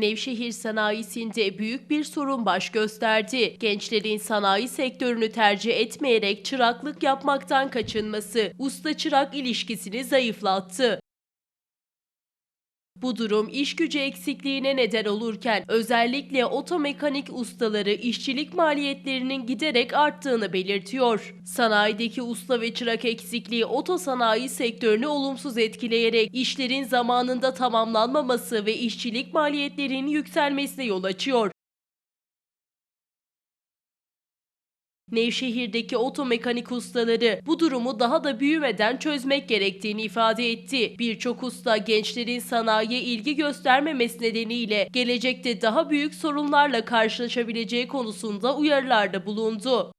Nevşehir sanayisinde büyük bir sorun baş gösterdi. Gençlerin sanayi sektörünü tercih etmeyerek çıraklık yapmaktan kaçınması usta-çırak ilişkisini zayıflattı. Bu durum iş gücü eksikliğine neden olurken özellikle otomekanik ustaları işçilik maliyetlerinin giderek arttığını belirtiyor. Sanayideki usta ve çırak eksikliği otosanayi sektörünü olumsuz etkileyerek işlerin zamanında tamamlanmaması ve işçilik maliyetlerinin yükselmesine yol açıyor. Nevşehir'deki otomekanik ustaları bu durumu daha da büyümeden çözmek gerektiğini ifade etti. Birçok usta gençlerin sanayiye ilgi göstermemesi nedeniyle gelecekte daha büyük sorunlarla karşılaşabileceği konusunda uyarılarda bulundu.